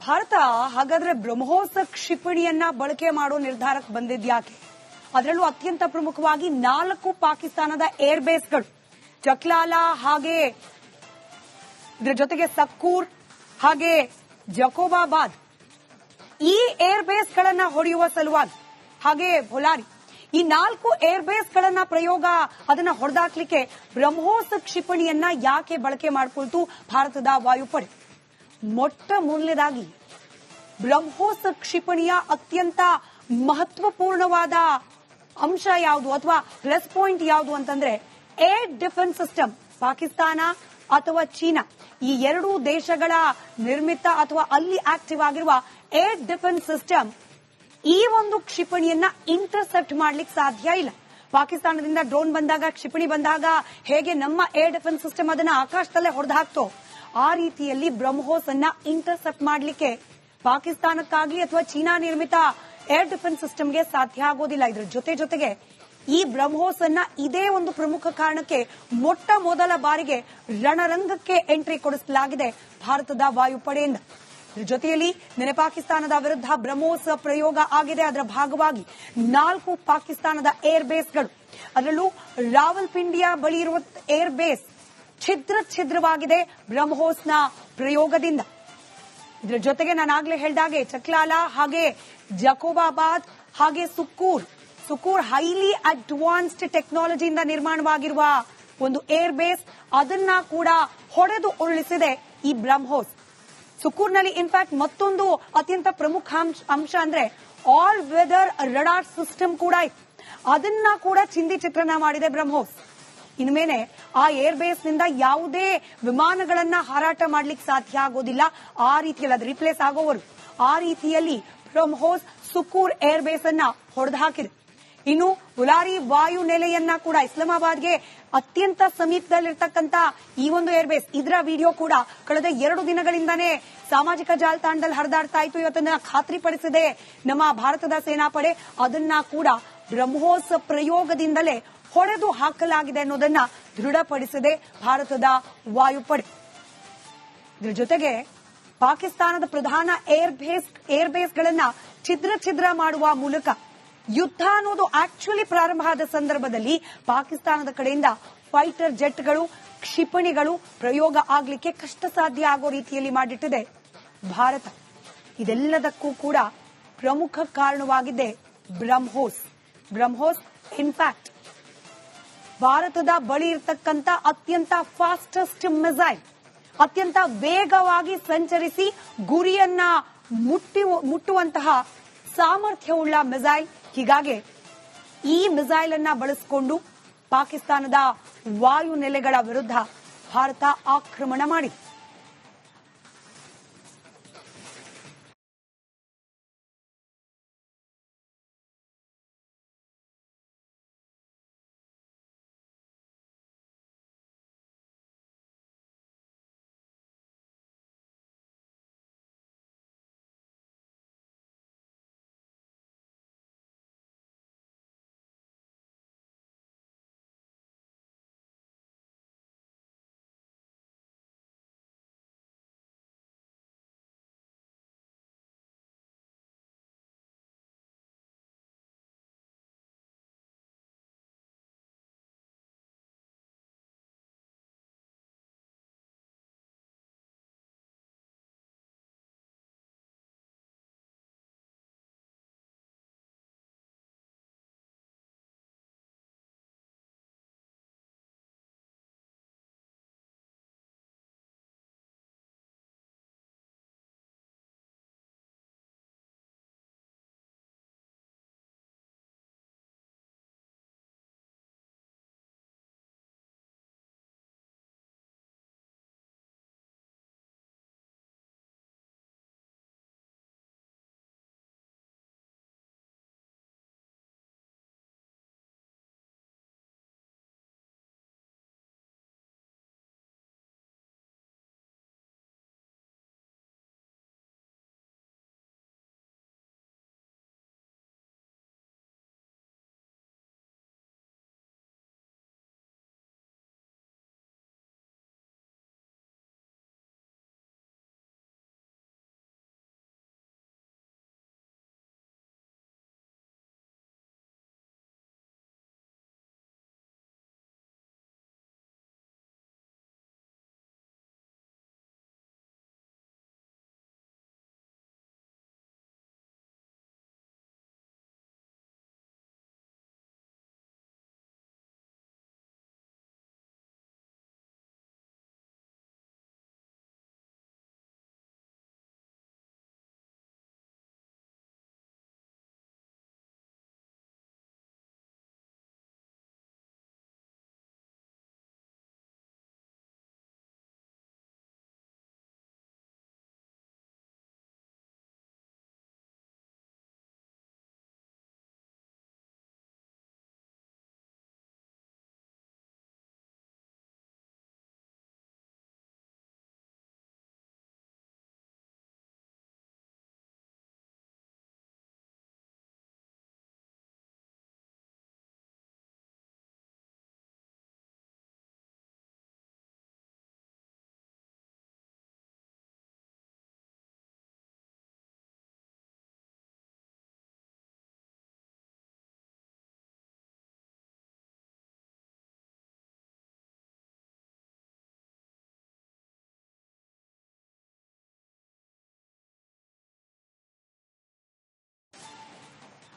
ಭಾರತ ಹಾಗಾದ್ರೆ ಬ್ರಹ್ಮೋಸ್ ಕ್ಷಿಪಣಿಯನ್ನ ಬಳಕೆ ಮಾಡೋ ನಿರ್ಧಾರಕ್ಕೆ ಬಂದಿದ್ಯಾಕೆ ಅದರಲ್ಲೂ ಅತ್ಯಂತ ಪ್ರಮುಖವಾಗಿ ನಾಲ್ಕು ಪಾಕಿಸ್ತಾನದ ಏರ್ ಬೇಸ್ಗಳು ಚಕ್ಲಾಲಾ ಹಾಗೆ ಇದರ ಜೊತೆಗೆ ಸಕ್ಕೂರ್, ಹಾಗೆ ಜಕೋಬಾಬಾದ್. ಈ ಏರ್ ಬೇಸ್ ಗಳನ್ನ ಹೊಡೆಯುವ ಸಲುವಾಗಿ, ಹಾಗೆ ಭೊಲಾರಿ ಈ ನಾಲ್ಕು ಏರ್ ಬೇಸ್ ಗಳನ್ನ ಪ್ರಯೋಗ ಅದನ್ನ ಹೊಡೆದಾಕ್ಲಿಕ್ಕೆ ಬ್ರಹ್ಮೋಸ್ ಕ್ಷಿಪಣಿಯನ್ನ ಯಾಕೆ ಬಳಕೆ ಮಾಡಿಕೊಳ್ತು ಭಾರತದ ವಾಯುಪಡೆ? ಮೊಟ್ಟ ಮೊದಲನೇದಾಗಿ ಬ್ರಹ್ಮೋಸ್ ಕ್ಷಿಪಣಿಯ ಅತ್ಯಂತ ಮಹತ್ವಪೂರ್ಣವಾದ ಅಂಶ ಯಾವುದು ಅಥವಾ ಪ್ಲಸ್ ಪಾಯಿಂಟ್ ಯಾವುದು ಅಂತಂದ್ರೆ ಏರ್ ಡಿಫೆನ್ಸ್ ಸಿಸ್ಟಮ್ ಪಾಕಿಸ್ತಾನ ಅಥವಾ ಚೀನಾ. ಈ ಎರಡೂ ದೇಶಗಳ ನಿರ್ಮಿತ ಅಥವಾ ಅಲ್ಲಿ ಆಕ್ಟಿವ್ ಆಗಿರುವ ಏರ್ ಡಿಫೆನ್ಸ್ ಸಿಸ್ಟಮ್ ಈ ಒಂದು ಕ್ಷಿಪಣಿಯನ್ನ ಇಂಟರ್ಸೆಪ್ಟ್ ಮಾಡ್ಲಿಕ್ಕೆ ಸಾಧ್ಯ ಇಲ್ಲ. ಪಾಕಿಸ್ತಾನದಿಂದ ಡ್ರೋನ್ ಬಂದಾಗ, ಕ್ಷಿಪಣಿ ಬಂದಾಗ ಹೇಗೆ ನಮ್ಮ ಏರ್ ಡಿಫೆನ್ಸ್ ಸಿಸ್ಟಮ್ ಅದನ್ನ ಆಕಾಶದಲ್ಲೇ ಹೊಡೆದು ಹಾಕ್ತೋ ಆ ರೀತಿಯಲ್ಲಿ ಬ್ರಹ್ಮೋಸ್ ಅನ್ನ ಇಂಟರ್ಸೆಪ್ಟ್ ಮಾಡಲಿಕ್ಕೆ ಪಾಕಿಸ್ತಾನಕ್ಕಾಗಿ ಅಥವಾ ಚೀನಾ ನಿರ್ಮಿತ ಏರ್ ಡಿಫೆನ್ಸ್ ಸಿಸ್ಟಮ್ಗೆ ಸಾಧ್ಯ ಆಗೋದಿಲ್ಲ. ಇದ್ರ ಜೊತೆ ಜೊತೆಗೆ ಈ ಬ್ರಹ್ಮೋಸ್ ಅನ್ನ ಇದೇ ಒಂದು ಪ್ರಮುಖ ಕಾರಣಕ್ಕೆ ಮೊಟ್ಟ ಮೊದಲ ಬಾರಿಗೆ ರಣರಂಗಕ್ಕೆ ಎಂಟ್ರಿ ಕೊಡಿಸಲಾಗಿದೆ ಭಾರತದ ವಾಯುಪಡೆಯಿಂದ. ಜೊತೆಯಲ್ಲಿ ನೆನೆ ಪಾಕಿಸ್ತಾನದ ವಿರುದ್ಧ ಬ್ರಹ್ಮೋಸ್ ಪ್ರಯೋಗ ಆಗಿದೆ. ಅದರ ಭಾಗವಾಗಿ ನಾಲ್ಕು ಪಾಕಿಸ್ತಾನದ ಏರ್ ಬೇಸ್ಗಳು. ಅದರಲ್ಲೂ ರಾವಲ್ಪಿಂಡಿಯ ಬಳಿ ಇರುವ ಏರ್ ಬೇಸ್ ಛಿದ್ರ ಛಿದ್ರವಾಗಿದೆ ಬ್ರಹ್ಮೋಸ್ನ ಪ್ರಯೋಗದಿಂದ. ಇದರ ಜೊತೆಗೆ ನಾನು ಆಗ್ಲೇ ಹೇಳ್ದಾಗೆ ಚಕ್ಲಾಲ ಹಾಗೆ ಜಕೋಬಾಬಾದ್ ಹಾಗೆ ಸುಕ್ಕೂರ್. ಸುಕೂರ್ ಹೈಲಿ ಅಡ್ವಾನ್ಸ್ಡ್ ಟೆಕ್ನಾಲಜಿಯಿಂದ ನಿರ್ಮಾಣವಾಗಿರುವ ಒಂದು ಏರ್ ಬೇಸ್ ಅದನ್ನ ಕೂಡ ಹೊಡೆದು ಉರುಳಿಸಿದೆ ಈ ಬ್ರಹ್ಮೋಸ್. ಸುಕೂರ್ನಲ್ಲಿ ಇನ್ಫ್ಯಾಕ್ಟ್ ಮತ್ತೊಂದು ಅತ್ಯಂತ ಪ್ರಮುಖ ಅಂಶ ಅಂದ್ರೆ ಆಲ್ ವೆದರ್ ರಡಾರ್ ಸಿಸ್ಟಮ್ ಕೂಡ ಇತ್ತು ಅದನ್ನ ಕೂಡ ಚಿಂದಿ ಚಿತ್ರಣ ಮಾಡಿದೆ ಬ್ರಹ್ಮೋಸ್. ಇನ್ಮೇಲೆ ಆ ಏರ್ ಬೇಸ್ನಿಂದ ಯಾವುದೇ ವಿಮಾನಗಳನ್ನ ಹಾರಾಟ ಮಾಡ್ಲಿಕ್ಕೆ ಸಾಧ್ಯ ಆಗೋದಿಲ್ಲ. ಆ ರೀತಿಯಲ್ಲಿ ಅದು ರಿಪ್ಲೇಸ್ ಆಗೋವರು. ಆ ರೀತಿಯಲ್ಲಿ ಬ್ರಹ್ಮೋಸ್ ಸುಕೂರ್ ಏರ್ ಬೇಸ್ ಅನ್ನ ಹೊಡೆದು ಹಾಕಿದೆ ಇನ್ನು ಉಲಾರಿ ವಾಯು ನೆಲೆಯನ್ನ ಕೂಡ ಇಸ್ಲಾಮಾಬಾದ್ಗೆ ಅತ್ಯಂತ ಸಮೀಪದಲ್ಲಿರ್ತಕ್ಕಂತ ಈ ಒಂದು ಏರ್ ಬೇಸ್ ಇದರ ವಿಡಿಯೋ ಕೂಡ ಕಳೆದ ಎರಡು ದಿನಗಳಿಂದಾನೇ ಸಾಮಾಜಿಕ ಜಾಲತಾಣದಲ್ಲಿ ಹರಿದಾಡ್ತಾ ಇತ್ತು. ಇವತ್ತನ್ನ ಖಾತ್ರಿಪಡಿಸಿದೆ ನಮ್ಮ ಭಾರತದ ಸೇನಾಪಡೆ. ಅದನ್ನ ಕೂಡ ಬ್ರಹ್ಮೋಸ್ ಪ್ರಯೋಗದಿಂದಲೇ ಹೊಡೆದು ಹಾಕಲಾಗಿದೆ ಅನ್ನೋದನ್ನ ದೃಢಪಡಿಸಿದೆ ಭಾರತದ ವಾಯುಪಡೆ. ಇದ್ರ ಜೊತೆಗೆ ಪಾಕಿಸ್ತಾನದ ಪ್ರಧಾನ ಏರ್ ಬೇಸ್ ಏರ್ ಛಿದ್ರ ಛಿದ್ರ ಮಾಡುವ ಮೂಲಕ ಯುದ್ಧ ಅನ್ನೋದು ಆಕ್ಚುಲಿ ಪ್ರಾರಂಭ ಆದ ಸಂದರ್ಭದಲ್ಲಿ ಪಾಕಿಸ್ತಾನದ ಕಡೆಯಿಂದ ಫೈಟರ್ ಜೆಟ್ಗಳು ಕ್ಷಿಪಣಿಗಳು ಪ್ರಯೋಗ ಆಗ್ಲಿಕ್ಕೆ ಕಷ್ಟ ಸಾಧ್ಯ ಆಗೋ ರೀತಿಯಲ್ಲಿ ಮಾಡಿಟ್ಟಿದೆ ಭಾರತ. ಇದೆಲ್ಲದಕ್ಕೂ ಕೂಡ ಪ್ರಮುಖ ಕಾರಣವಾಗಿದೆ ಬ್ರಹ್ಮೋಸ್. ಬ್ರಹ್ಮೋಸ್ ಇನ್ಫ್ಯಾಕ್ಟ್ ಭಾರತದ ಬಳಿ ಇರತಕ್ಕಂತ ಅತ್ಯಂತ ಫಾಸ್ಟೆಸ್ಟ್ ಮಿಸೈಲ್ ಅತ್ಯಂತ ವೇಗವಾಗಿ ಸಂಚರಿಸಿ ಗುರಿಯನ್ನ ಮುಟ್ಟಿ, ಮುಟ್ಟುವಂತಹ ಸಾಮರ್ಥ್ಯವುಳ್ಳ ಮಿಸೈಲ್ ಹೀಗಾಗಿ ಈ ಮಿಸೈಲ್ ಅನ್ನ ಬಳಸಿಕೊಂಡು ಪಾಕಿಸ್ತಾನದ ವಾಯು ನೆಲೆಗಳ ವಿರುದ್ಧ ಭಾರತ ಆಕ್ರಮಣ ಮಾಡಿದೆ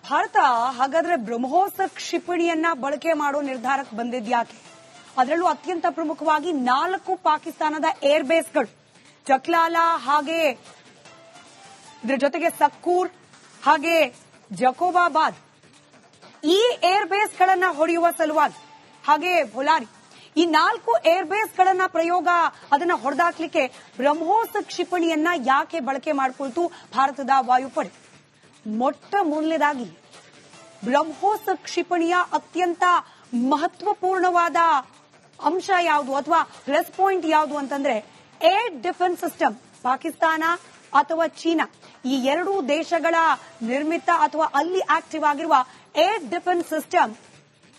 ಭಾರತ ಹಾಗಾದ್ರೆ ಬ್ರಹ್ಮೋಸ್ ಕ್ಷಿಪಣಿಯನ್ನ ಬಳಕೆ ಮಾಡೋ ನಿರ್ಧಾರಕ್ಕೆ ಬಂದಿದ್ಯಾಕೆ ಅದರಲ್ಲೂ ಅತ್ಯಂತ ಪ್ರಮುಖವಾಗಿ ನಾಲ್ಕು ಪಾಕಿಸ್ತಾನದ ಏರ್ ಬೇಸ್ಗಳು ಚಕ್ಲಾಲಾ ಹಾಗೆ ಇದ್ರ ಜೊತೆಗೆ ಸಕ್ಕೂರ್, ಹಾಗೆ ಜಕೋಬಾಬಾದ್. ಈ ಏರ್ ಬೇಸ್ ಗಳನ್ನ ಹೊಡೆಯುವ ಸಲುವಾಗಿ, ಹಾಗೆ ಬೊಲಾರಿ. ಈ ನಾಲ್ಕು ಏರ್ ಬೇಸ್ ಗಳನ್ನ ಪ್ರಯೋಗ ಅದನ್ನ ಹೊಡೆದಾಕ್ಲಿಕ್ಕೆ ಬ್ರಹ್ಮೋಸ್ ಕ್ಷಿಪಣಿಯನ್ನ ಯಾಕೆ ಬಳಕೆ ಮಾಡಿಕೊಳ್ತು ಭಾರತದ ವಾಯುಪಡೆ? ಮೊಟ್ಟ ಮೊದಲನೇದಾಗಿ ಬ್ರಹ್ಮೋಸ್ ಕ್ಷಿಪಣಿಯ ಅತ್ಯಂತ ಮಹತ್ವಪೂರ್ಣವಾದ ಅಂಶ ಯಾವುದು ಅಥವಾ ಪ್ಲಸ್ ಪಾಯಿಂಟ್ ಯಾವುದು ಅಂತಂದ್ರೆ ಏರ್ ಡಿಫೆನ್ಸ್ ಸಿಸ್ಟಮ್ ಪಾಕಿಸ್ತಾನ ಅಥವಾ ಚೀನಾ. ಈ ಎರಡೂ ದೇಶಗಳ ನಿರ್ಮಿತ ಅಥವಾ ಅಲ್ಲಿ ಆಕ್ಟಿವ್ ಆಗಿರುವ ಏರ್ ಡಿಫೆನ್ಸ್ ಸಿಸ್ಟಮ್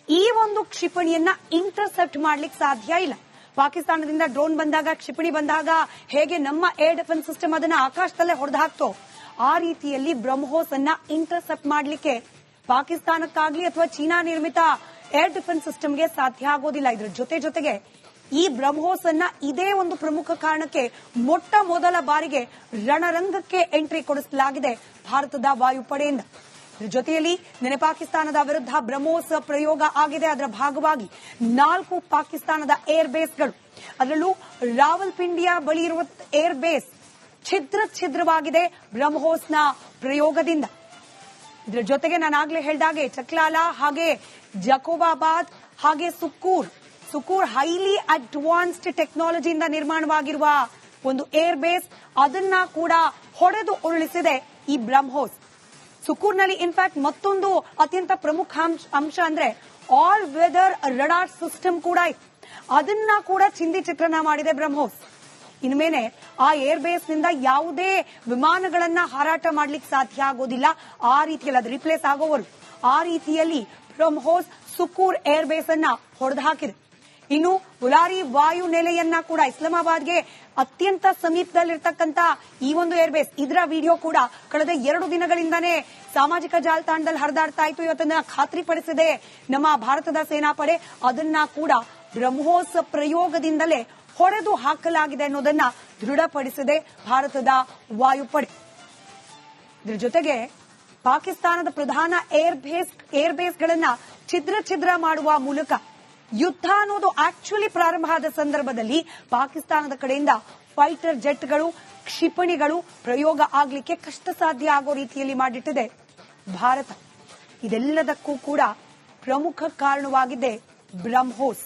ಈ ಒಂದು ಕ್ಷಿಪಣಿಯನ್ನ ಇಂಟರ್ಸೆಪ್ಟ್ ಮಾಡ್ಲಿಕ್ಕೆ ಸಾಧ್ಯ ಇಲ್ಲ. ಪಾಕಿಸ್ತಾನದಿಂದ ಡ್ರೋನ್ ಬಂದಾಗ, ಕ್ಷಿಪಣಿ ಬಂದಾಗ ಹೇಗೆ ನಮ್ಮ ಏರ್ ಡಿಫೆನ್ಸ್ ಸಿಸ್ಟಮ್ ಅದನ್ನ ಆಕಾಶದಲ್ಲೇ ಹೊಡೆದು ಹಾಕ್ತೋ ಆ ರೀತಿಯಲ್ಲಿ ಬ್ರಹ್ಮೋಸ್ ಅನ್ನ ಇಂಟರ್ಸೆಪ್ಟ್ ಮಾಡಲಿಕ್ಕೆ ಪಾಕಿಸ್ತಾನಕ್ಕಾಗ್ಲಿ ಅಥವಾ ಚೀನಾ ನಿರ್ಮಿತ ಏರ್ ಡಿಫೆನ್ಸ್ ಸಿಸ್ಟಮ್ಗೆ ಸಾಧ್ಯ ಆಗೋದಿಲ್ಲ. ಇದ್ರ ಜೊತೆ ಜೊತೆಗೆ ಈ ಬ್ರಹ್ಮೋಸ್ ಅನ್ನ ಇದೇ ಒಂದು ಪ್ರಮುಖ ಕಾರಣಕ್ಕೆ ಮೊಟ್ಟ ಮೊದಲ ಬಾರಿಗೆ ರಣರಂಗಕ್ಕೆ ಎಂಟ್ರಿ ಕೊಡಿಸಲಾಗಿದೆ ಭಾರತದ ವಾಯುಪಡೆಯಿಂದ. ಜೊತೆಯಲ್ಲಿ ನಿನ್ನೆ ಪಾಕಿಸ್ತಾನದ ವಿರುದ್ಧ ಬ್ರಹ್ಮೋಸ್ ಪ್ರಯೋಗ ಆಗಿದೆ. ಅದರ ಭಾಗವಾಗಿ ನಾಲ್ಕು ಪಾಕಿಸ್ತಾನದ ಏರ್ ಬೇಸ್ಗಳು ಅದರಲ್ಲೂ ರಾವಲ್ಪಿಂಡಿಯಾ ಬಳಿ ಇರುವ ಏರ್ ಬೇಸ್ ಛಿದ್ರ ಛಿದ್ರವಾಗಿದೆ ಬ್ರಹ್ಮೋಸ್ನ ಪ್ರಯೋಗದಿಂದ. ಇದರ ಜೊತೆಗೆ ನಾನು ಆಗ್ಲೇ ಹೇಳ್ದಾಗೆ ಚಕ್ಲಾಲ ಹಾಗೆ ಜಕೋಬಾಬಾದ್ ಹಾಗೆ ಸುಕ್ಕೂರ್. ಸುಕೂರ್ ಹೈಲಿ ಅಡ್ವಾನ್ಸ್ಡ್ ಟೆಕ್ನಾಲಜಿಯಿಂದ ನಿರ್ಮಾಣವಾಗಿರುವ ಒಂದು ಏರ್ ಬೇಸ್ ಅದನ್ನ ಕೂಡ ಹೊಡೆದು ಉರುಳಿಸಿದೆ ಈ ಬ್ರಹ್ಮೋಸ್. ಸುಕೂರ್ನಲ್ಲಿ ಇನ್ಫ್ಯಾಕ್ಟ್ ಮತ್ತೊಂದು ಅತ್ಯಂತ ಪ್ರಮುಖ ಅಂಶ- ಅಂಶ ಅಂದ್ರೆ ಆಲ್ ವೆದರ್ ರಡಾರ್ ಸಿಸ್ಟಮ್ ಕೂಡ ಅದನ್ನ ಕೂಡ ಚಿಂದಿ ಚಿತ್ರಣ ಮಾಡಿದೆ ಬ್ರಹ್ಮೋಸ್. ಇನ್ಮೇಲೆ ಆ ಏರ್ ಬೇಸ್ನಿಂದ ಯಾವುದೇ ವಿಮಾನಗಳನ್ನ ಹಾರಾಟ ಮಾಡ್ಲಿಕ್ಕೆ ಸಾಧ್ಯ ಆಗೋದಿಲ್ಲ. ಆ ರೀತಿಯಲ್ಲಿ ಅದು ರಿಪ್ಲೇಸ್ ಆಗೋವರು ಆ ರೀತಿಯಲ್ಲಿ ಬ್ರಹ್ಮೋಸ್ ಸುಕೂರ್ ಏರ್ ಬೇಸ್ ಅನ್ನ ಹೊಡೆದು ಹಾಕಿದೆ ಇನ್ನು ಉಲಾರಿ ವಾಯು ನೆಲೆಯನ್ನ ಕೂಡ ಇಸ್ಲಾಮಾಬಾದ್ಗೆ ಅತ್ಯಂತ ಸಮೀಪದಲ್ಲಿರ್ತಕ್ಕಂತ ಈ ಒಂದು ಏರ್ ಬೇಸ್ ಇದರ ವಿಡಿಯೋ ಕೂಡ ಕಳೆದ ಎರಡು ದಿನಗಳಿಂದಾನೇ ಸಾಮಾಜಿಕ ಜಾಲತಾಣದಲ್ಲಿ ಹರಿದಾಡ್ತಾ ಇತ್ತು. ಇವತ್ತನ್ನ ಖಾತ್ರಿಪಡಿಸಿದೆ ನಮ್ಮ ಭಾರತದ ಸೇನಾಪಡೆ. ಅದನ್ನ ಕೂಡ ಬ್ರಹ್ಮೋಸ್ ಪ್ರಯೋಗದಿಂದಲೇ ಹೊಡೆದು ಹಾಕಲಾಗಿದೆ ಅನ್ನೋದನ್ನ ದೃಢಪಡಿಸಿದೆ ಭಾರತದ ವಾಯುಪಡೆ. ಇದ್ರ ಜೊತೆಗೆ ಪಾಕಿಸ್ತಾನದ ಪ್ರಧಾನ ಏರ್ ಬೇಸ್ ಏರ್ ಛಿದ್ರ ಛಿದ್ರ ಮಾಡುವ ಮೂಲಕ ಯುದ್ಧ ಅನ್ನೋದು ಆಕ್ಚುಲಿ ಪ್ರಾರಂಭ ಆದ ಸಂದರ್ಭದಲ್ಲಿ ಪಾಕಿಸ್ತಾನದ ಕಡೆಯಿಂದ ಫೈಟರ್ ಜೆಟ್ಗಳು ಕ್ಷಿಪಣಿಗಳು ಪ್ರಯೋಗ ಆಗಲಿಕ್ಕೆ ಕಷ್ಟ ಸಾಧ್ಯ ಆಗೋ ರೀತಿಯಲ್ಲಿ ಮಾಡಿಟ್ಟಿದೆ ಭಾರತ. ಇದೆಲ್ಲದಕ್ಕೂ ಕೂಡ ಪ್ರಮುಖ ಕಾರಣವಾಗಿದೆ ಬ್ರಹ್ಮೋಸ್.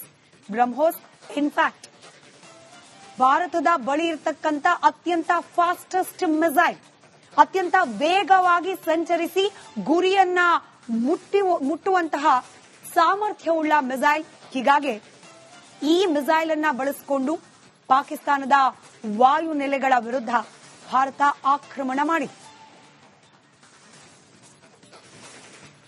ಬ್ರಹ್ಮೋಸ್ ಇನ್ಫ್ಯಾಕ್ಟ್ ಭಾರತದ ಬಳಿ ಇರತಕ್ಕಂತ ಅತ್ಯಂತ ಫಾಸ್ಟೆಸ್ಟ್ ಮಿಸೈಲ್ ಅತ್ಯಂತ ವೇಗವಾಗಿ ಸಂಚರಿಸಿ ಗುರಿಯನ್ನ ಮುಟ್ಟಿ, ಮುಟ್ಟುವಂತಹ ಸಾಮರ್ಥ್ಯವುಳ್ಳ ಮಿಸೈಲ್ ಹೀಗಾಗಿ ಈ ಮಿಸೈಲ್ ಅನ್ನ ಬಳಸಿಕೊಂಡು ಪಾಕಿಸ್ತಾನದ ವಾಯುನೆಲೆಗಳ ವಿರುದ್ಧ ಭಾರತ ಆಕ್ರಮಣ ಮಾಡಿದೆ